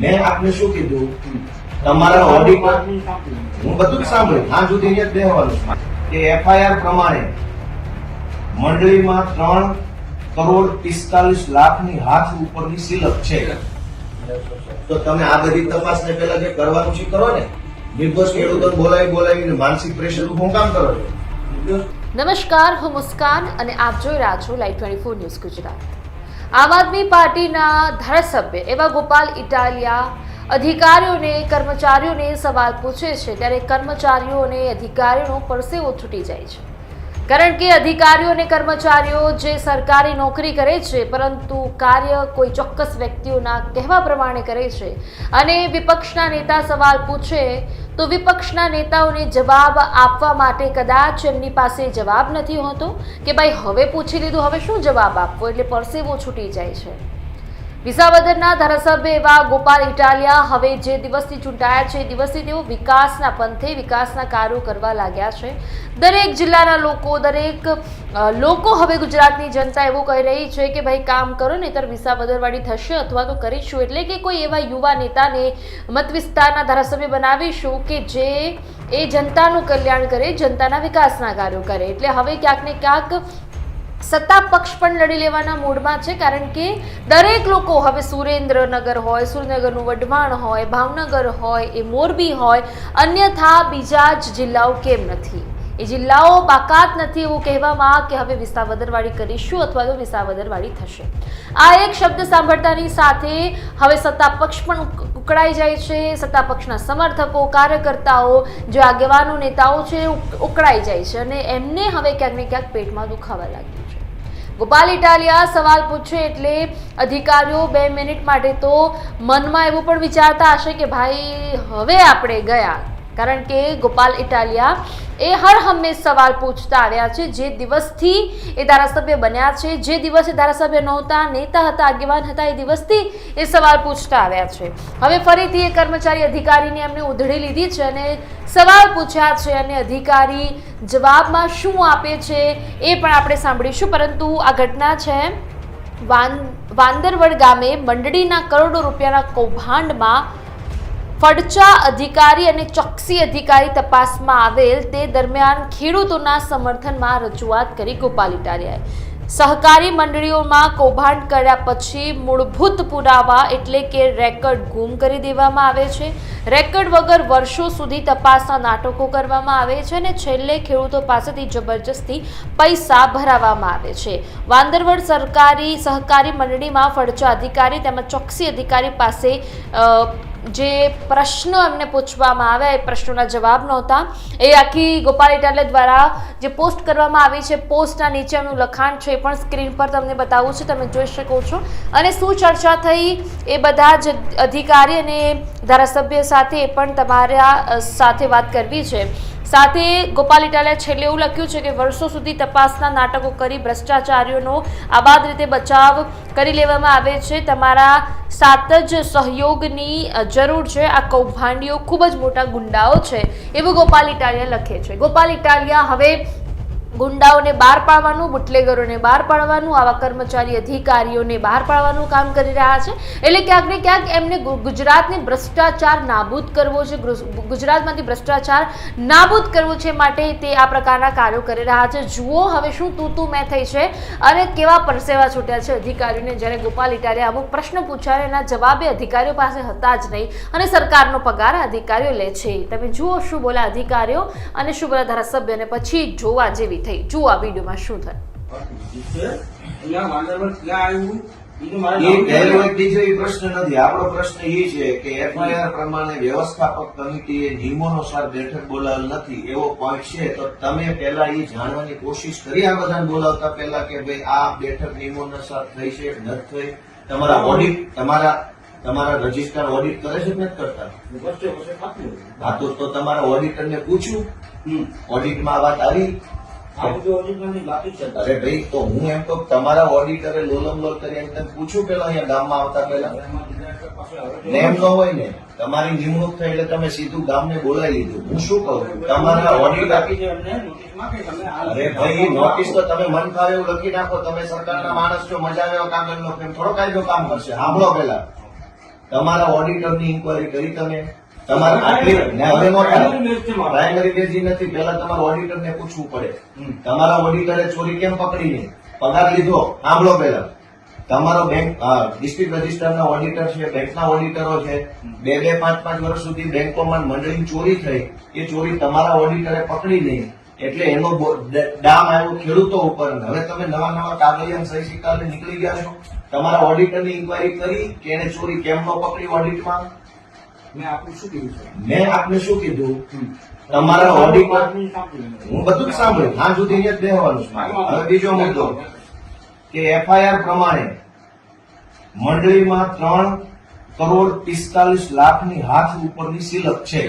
મેં આપને શું કીધું? તમારા ઓડિટર હું બધું જ સાંભળ્યું. હા સુધી અહીંયા જ બેહવાનું કે એફઆઈઆર પ્રમાણે મંડળીમાં ત્રણ કરોડ પિસ્તાલીસ લાખની હાથ ઉપરની સિલક છે. તો તમે આ બધી તપાસને પહેલા જે કરવાનું છે કરો ને. નિર્દોષ ખેડૂતો બોલાવી બોલાવીને માનસિક પ્રેશર હું કામ કરો છો? નમસ્કાર, હું મુસ્કાન અને આપ જોઈ રહ્યા છો live twenty four news Gujarat. આમ આદમી પાર્ટીના ધારાસભ્ય એવા ગોપાલ ઇટાલિયા અધિકારીઓને, કર્મચારીઓને સવાલ પૂછે છે, ત્યારે કર્મચારીઓ અને અધિકારીઓનો પરસેવો છૂટી જાય છે. કારણ કે અધિકારીઓ અને કર્મચારીઓ જે સરકારી નોકરી કરે છે, પરંતુ કાર્ય કોઈ ચોક્કસ વ્યક્તિઓના કહેવા પ્રમાણે કરે છે. અને વિપક્ષના નેતા સવાલ પૂછે, તો વિપક્ષના નેતાઓને જવાબ આપવા માટે કદાચ એમની પાસે જવાબ નથી હોતો? કે ભાઈ, હવે પૂછી લીધું, હવે શું જવાબ આપવો? એટલે પરસેવો છૂટી જાય છે. વિસાવદરના ધારાસભ્ય એવા ગોપાલ ઇટાલિયા હવે જે દિવસથી ચૂંટાયા છે દિવસથી તેઓ વિકાસના પંથે વિકાસના કાર્યો કરવા લાગ્યા છે. દરેક જિલ્લાના લોકો, દરેક લોકો હવે ગુજરાતની જનતા એવું કહી રહી છે કે ભાઈ કામ કરો, નહીતર વિસાવદરવાળી થશે અથવા તો કરીશું. એટલે કે કોઈ એવા યુવા નેતાને મત વિસ્તારના ધારાસભ્ય બનાવીશું કે જે એ જનતાનું કલ્યાણ કરે, જનતાના વિકાસના કાર્યો કરે. એટલે હવે ક્યાંક ને ક્યાંક સત્તા પક્ષ પણ લડી લેવાના મૂડમાં છે, કારણ કે દરેક લોકો હવે સુરેન્દ્રનગર હોય, સુરેન્દ્રનગરનું વઢવાણ હોય, ભાવનગર હોય, એ મોરબી હોય, અન્યથા બીજા જ જિલ્લાઓ કેમ નથી? એ જિલ્લાઓ બાકાત નથી એવું કહેવામાં કે હવે વિસાવદરવાળી કરીશું અથવા તો વિસાવદરવાળી થશે. આ એક શબ્દ સાંભળતાની સાથે હવે સત્તા પક્ષ પણ ઉકળાઈ જાય છે, સત્તા પક્ષના સમર્થકો, કાર્યકર્તાઓ, જે આગેવાનો, નેતાઓ છે ઉકળાઈ જાય છે અને એમને હવે ક્યાંક ને ક્યાંક પેટમાં દુખાવા લાગ્યું છે. ગોપાલ ઇટાલિયા સવાલ પૂછે એટલે અધિકારીઓ બે મિનિટ માટે તો મનમાં એવું પણ વિચારતા હશે કે ભાઈ, હવે આપણે ગયા કારણ કે ગોપાલ ઇટાલિયા એ હર હંમેશ સવાલ પૂછતા આવ્યા છે. જે દિવસથી એ ધારાસભ્ય બન્યા છે. જે દિવસે ધારાસભ્ય નહોતા, નેતા હતા, આગેવાન હતા, એ દિવસથી એ સવાલ પૂછતા આવ્યા છે. હવે ફરીથી એ કર્મચારી અધિકારીને એમને ઉધડી લીધી છે અને સવાલ પૂછ્યા છે અને અધિકારી જવાબમાં શું આપે છે એ પણ આપણે સાંભળીશું. પરંતુ આ ઘટના છે વાંદરવડ ગામે મંડળીના કરોડો રૂપિયાના કૌભાંડમાં ફડચા અધિકારી અને ચોકસી અધિકારી તપાસમાં આવેલ તે દરમિયાન ખેડૂતોના સમર્થનમાં રજૂઆત કરી ગોપાલ ઇટાલિયાએ સહકારી મંડળીઓમાં કૌભાંડ કર્યા પછી મૂળભૂત પુરાવા એટલે કે રેકર્ડ ગુમ કરી દેવામાં આવે છે. રેકર્ડ વગર વર્ષો સુધી તપાસના નાટકો કરવામાં આવે છે અને છેલ્લે ખેડૂતો પાસેથી જબરજસ્તી પૈસા ભરાવવામાં આવે છે. વાંદરવડ સરકારી સહકારી મંડળીમાં ફડચા અધિકારી તેમજ ચોકસી અધિકારી પાસે જે પ્રશ્નો એમને પૂછવામાં આવ્યા, એ પ્રશ્નોના જવાબ નહોતા. એ આખી ગોપાલ ઇટાલે દ્વારા જે પોસ્ટ કરવામાં આવી છે, પોસ્ટના નીચેનું લખાણ છે એ પણ સ્ક્રીન પર તમને બતાવું છું, તમે જોઈ શકો છો. અને શું ચર્ચા થઈ એ બધા જ અધિકારી અને ધારાસભ્ય સાથે એ પણ તમારા સાથે વાત કરવી છે. સાથે ગોપાલ ઇટાલિયા છેલ્લે એવું લખ્યું છે કે વર્ષો સુધી તપાસના નાટકો કરી ભ્રષ્ટાચારીઓનો આબાદ રીતે બચાવ કરી લેવામાં આવે છે. તમારા સાત જ સહયોગની જરૂર છે. આ કૌભાંડીઓ ખૂબ જ મોટા ગુંડાઓ છે, એવું ગોપાલ ઇટાલિયા લખે છે. ગોપાલ ઇટાલિયા, હવે ગુંડાઓને બહાર પાડવાનું, બુટલેગરોને બહાર પાડવાનું, આવા કર્મચારી અધિકારીઓને બહાર પાડવાનું કામ કરી રહ્યા છે. એટલે ક્યાંક ને ક્યાંક એમને ગુજરાતને ભ્રષ્ટાચાર નાબૂદ કરવો છે ગુજરાતમાંથી ભ્રષ્ટાચાર નાબૂદ કરવો છે માટે તે આ પ્રકારના કાર્યો કરી રહ્યા છે. જુઓ હવે શું તું તું મેં થઈ છે અને કેવા પરસેવા છૂટ્યા છે અધિકારીઓને. જ્યારે ગોપાલ ઇટાલિયા અમુક પ્રશ્ન પૂછ્યા એના જવાબે અધિકારીઓ પાસે હતા જ નહીં અને સરકારનો પગાર અધિકારીઓ લે છે. તમે જુઓ શું બોલા અધિકારીઓ અને શું બોલા ધારાસભ્ય અને પછી જોવા જેવી થઈ. જુઓ આ વિડીયોમાં શું થયું. પ્રશ્ન નથી. આપણો પ્રશ્ન એ છે કે એફઆઈઆર પ્રમાણે વ્યવસ્થાપક કમિટીએ નિયમોનુસાર બેઠક બોલાવેલ નથી. એવો પોઈન્ટ છે. તો તમે પહેલા એ જાણવાની કોશિશ કરી આ બધાને બોલાવતા પહેલા કે ભાઈ આ બેઠક નિયમોનુસાર થઈ છે નથી થઈ. તમારા ઓડિટ તમારા તમારા રજિસ્ટર ઓડિટ કરે છે કે નથી કરતા. હા તો તો તમારા ઓડિટરને પૂછ્યું. હમ. ઓડિટમાં વાત આવી. અરે ભાઈ તો હું એમ તો તમારા ઓડિટરે લોલમ લોલ કરી એમ તમે પૂછ્યું પેલા અહીંયા ગામમાં આવતા પેલા હવે ને ન હોય ને તમારી નિમણૂક થઈ એટલે તમે સીધું ગામને બોલાવી લીધું. હું શું કહું? તમારા ઓડિટ અરે ભાઈ નોટિસ તો તમે મન ફાવે એવું લખી નાખો. તમે સરકારના માણસ છો મજા આવે કામ કાગળનો પ્રેમ થોડો કાયદો કામ કરશે. સાંભળો પેલા. તમારા ઓડિટરની ઇન્કવાયરી કરી તમે. તમારે આટલી ને હવે નો. પ્રાઇમરી બેઝી નથી પહેલા તમારા ઓડિટરને પૂછવું પડે. તમારા ઓડિટરે ચોરી કેમ પકડી નહીં પગાર લીધો સાંભળો પેલા તમારો બેંક ડિસ્ટ્રિક્ટ રજિસ્ટરના ઓડિટર છે બેંકના ઓડિટરો છે. બે બે પાંચ પાંચ વર્ષ સુધી બેંકોમાં મંડળીની ચોરી થઈ. એ ચોરી તમારા ઓડિટરે પકડી નહીં એટલે એનો ડામ આવ્યો ખેડૂતો ઉપર. હવે તમે નવા નવા કાગળિયા સહી સિક્કા નીકળી ગયા છો. તમારા ઓડિટરની ઇન્કવાયરી કરી કે એને ચોરી કેમ ન પકડી ઓડિટમાં મેં આપનું શું કીધું તમારા ઓડિટમાં હું બધું જ સાંભળ્યું હા સુધી અહીંયા જ બેહવાનું. હવે બીજો મુદ્દો. કે એફઆઈઆર પ્રમાણે મંડળીમાં ત્રણ કરોડ પિસ્તાલીસ લાખની હાથ ઉપરની સિલક છે.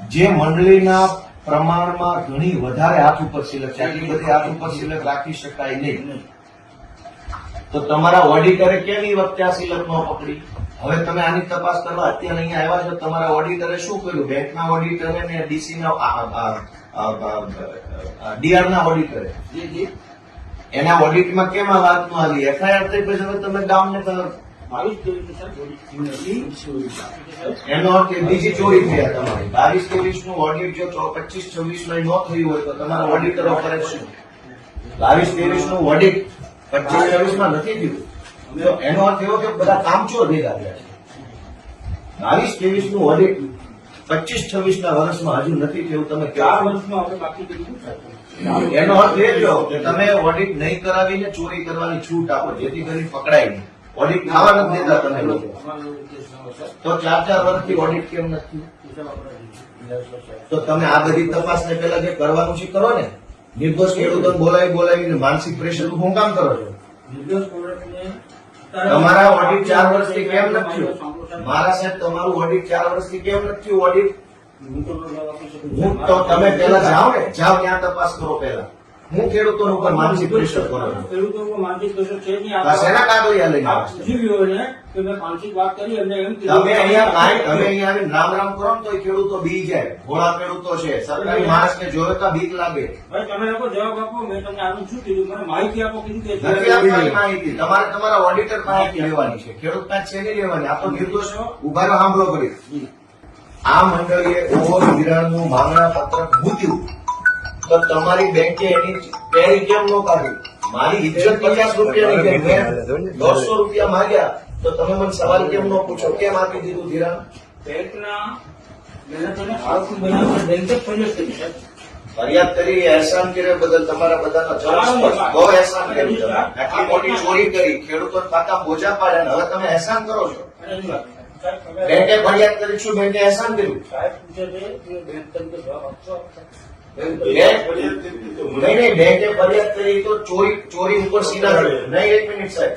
જે મંડળીના પ્રમાણમાં ઘણી વધારે હાથ ઉપર સિલક છે. આટલી બધી હાથ ઉપર સિલક રાખી શકાય નહીં. તો તમારા ઓડિટરે કેવી વખતે આ સિલક ન પકડી? હવે તમે આની તપાસ કરવા અત્યારે અહીંયા આવ્યા છો તમારા ઓડિટરે શું કર્યું? બેંકના ઓડિટરે ને ડીસી ના ડીઆર ના ઓડિટરે એના ઓડિટમાં કેમ આ વાત ન આવી એફઆઈઆર થઈ પછી હવે તમે ગામને ત્રેવીસ એનો અર્થ બીજી ચોરી થયા તમારી. બાવીસ ત્રેવીસનું ઓડિટ જો પચીસ છવ્વીસમાં ન થયું હોય તો તમારા ઓડિટરો કરે શું? બાવીસ ત્રેવીસનું ઓડિટ પચીસ છવ્વીસમાં નથી થયું? એનો અર્થ એવો કે બધા કામચોર ભેગા થયા છે? બાવીસ ત્રેવીસનું ઓડિટ પચીસ છવ્વીસ ના વર્ષમાં હજુ નથી થયું તમે ચાર વર્ષમાં આપણે બાકી એનો અર્થ એ થયો કે તમે ઓડિટ નહીં કરાવીને ચોરી કરવાની છૂટ આપો જેથી કરી પકડાય નહીં. ઓડિટ થવા નથી દેતા તમે લોકો. તો ચાર ચાર વર્ષથી ઓડિટ કેમ નથી તો તમે આ બધી તપાસને પહેલા જે કરવાનું છે કરો ને. નિર્દોષ ખેડૂતો બોલાવી બોલાવીને માનસિક પ્રેશર હું કામ કરો છો? નિર્દોષ તમારા ઓડિટ ચાર વર્ષથી કેમ નથી મારા સાહેબ, તમારું ઓડિટ ચાર વર્ષથી કેમ નથી ઓડિટ હું તો તમે પેલા જાઓ ને, જાઓ ત્યાં તપાસ કરો પહેલા. હું ખેડૂતો ઉપર માનસિક પ્રેશર કરો ખેડૂતો ઉપર માનસિક પ્રેશર છે નહીં. શેના કાગળિયા લઈને લ્યો કે મેં માનસિક વાત કરી એમને એમ તમે અહીંયા કાંઈ તમે અહીંયા આવીને રામ રામ કરો ને તો ખેડૂતો બી જાય. ભોળા ખેડૂતો છે. સરકારી માણસને જોવે તો બીક લાગે. ભાઈ તમે લોકો જવાબ આપો મેં તમને આનું શું કીધું? મને માહિતી આપો કીધું કે નથી આપવાની માહિતી. તમારે તમારા ઓડિટર પાસેથી લેવાની છે. ખેડૂત પાસે છે નહીં લેવાની. આ તો નિર્દોષ ઊભા સાંભળો કરી આ મંડળીએ ઓવર ધિરાણનું માંગણા પત્રક મૂક્યું. તો તમારી બેંકે એની પેરી કેમ ન કાઢી. મારી ઇજ્જત પચાસ રૂપિયાની ગઈ દોઢસો રૂપિયા માંગ્યા. તો તમે મને સવાલ કેમ ન પૂછો? કેમ આપી દીધું ધીરા? બેંકના ફરિયાદ કરી. અહેસાન કર્યા બદલ તમારા બધાના જવાબ બહુ અહેસાન કર્યું આટલી મોટી ચોરી કરી ખેડૂતો પાકા બોજા પાડ્યા ને હવે તમે અહેસાન કરો છો. બેંકે ફરિયાદ કરી છું બેંકે અહેસાન કર્યું. સાહેબ પૂછે છે કે બેંક તમને જવાબ આપશો? નહીં બેંકે ફરિયાદ કરી તો ચોરી ચોરી ઉપર સીધા નહીં એક મિનિટ સાહેબ.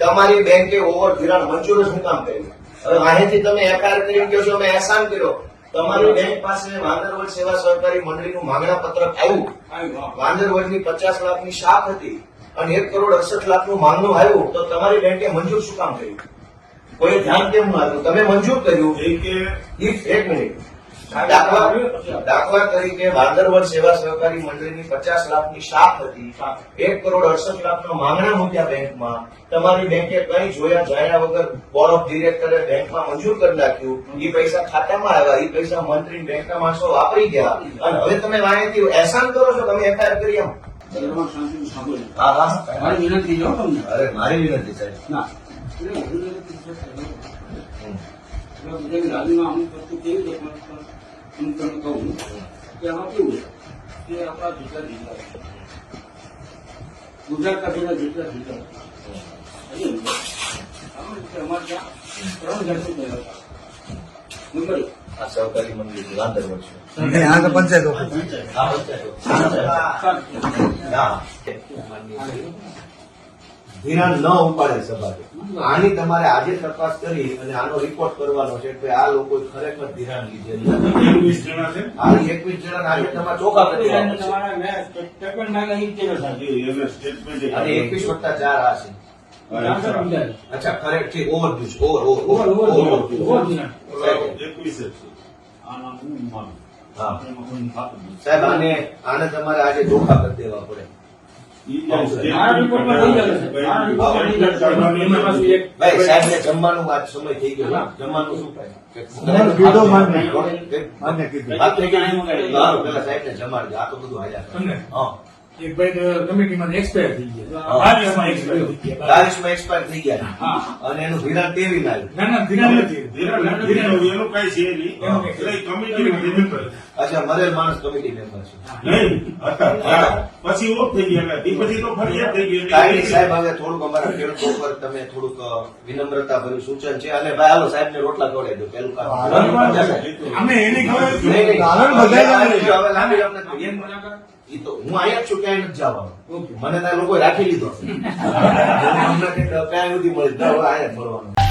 તમારી બેંકે ઓવર ધિરાણ મંજૂર શું કામ કર્યું. હવે અહીંથી તમે એફઆઈઆર કરી કહો છો અમે એહસાન કર્યો. તમારી બેંક પાસે વાંદરવડ સેવા સહકારી મંડળીનું માંગણા પત્રક આવ્યું. આવ્યું, વાંદરવડની પચાસ લાખની શાખ હતી અને એક કરોડ અડસઠ લાખનું માંગણું આવ્યું તો તમારી બેંકે મંજૂર શું કામ કર્યું? કોઈ ધ્યાન કેમ ન આપ્યું? તમે મંજૂર કર્યું. એક મિનિટ. દાખલા તરીકે વાંદરવડ સેવા સહકારી મંડળીની પચાસ લાખની શાખ હતી. એક કરોડ અડસઠ લાખના માંગણા મૂક્યા બેંકમાં. તમારી બેંકે કઈ જોયા જાણ્યા વગર બોર્ડ ઓફ ડિરેક્ટરે બેંકમાં મંજૂર કરી નાખ્યું. એ પૈસા ખાતામાં આવ્યા. એ પૈસા મંત્રી બેંકના માણસો વાપરી ગયા. અને હવે તમે વાંચી અહેસાન કરો છો? તમે એફઆઈઆર કરી હા મારી વિનંતી જો તમને. અરે મારી વિનંતી સાહેબ ના. લાદીમાં અમુક વસ્તુ કેવી પણ હું તમને કહું કે આમાં કેવું છે કે આપણા જેટલા જિલ્લા ગુજરાતના જેટલા જેટલા જિલ્લા છે હજી આમાં રીતે અમારે ત્યાં ત્રણ જાતની પહેલા નંબર એક આ સહકારી છે આ તો પંચાયત ઓફિસ. આ. ધિરાણ ન ઉપાડે સભાએ. આની તમારે આજે તપાસ કરી અને આનો રિપોર્ટ કરવાનો છે કે આ લોકો ખરેખર ધિરાણ લીધેલું આ એકવીસ જણા આજે તમારે ચોખા કરી અને છે. એકવીસ વત્તા ચાર આ છે. અચ્છા ખરેખર છે over over over over over એકવીસ હા સાહેબ આને આને તમારે આજે ચોખા કરી દેવા પડે. ભાઈ સાહેબ ને જમવાનું આજ સમય થઈ ગયો જમવાનું શું થાય? જમાડજો. આ તો બધું હાજર. હા. એક ભાઈ કમિટીમાં એક્સપાયર થઈ ગયા. હા. બાવીસમાં થઈ ગયા. બાવીસમાં એક્સપાયર થઈ ગયા. અને એનું ધિરાણ તેવી લાવ્યું ના ના ધીરા નથી. ધીરજ નથી. એનું કાંઈ છે નહીં. એનું કાંઈ છે. એટલે કમિટીમાં member. અચ્છા મરેલ માણસ કમિટી મેમ્બર છે. નહીં, પછી ઓફ થઈ ગયા એ પછી તો ફરિયાદ થઈ ગઈ. કાંઈ સાહેબ હવે થોડુંક અમારા ખેડૂતો પર તમે થોડુંક વિનમ્રતા ભર્યું સૂચન છે. અને ભાઈ હાલો સાહેબ ને રોટલા ખવડાવી દો. પેલું કામ. અમે એની ખબર. કારણ બધાય હવે લાંબી ઈ તો હું અહીંયા જ છું ક્યાંય નથી જવાનું. મને ત્યાં લોકોએ રાખી લીધો. હમણાં કઈ ક્યાંય સુધી મળી અહીંયા મળવાનું.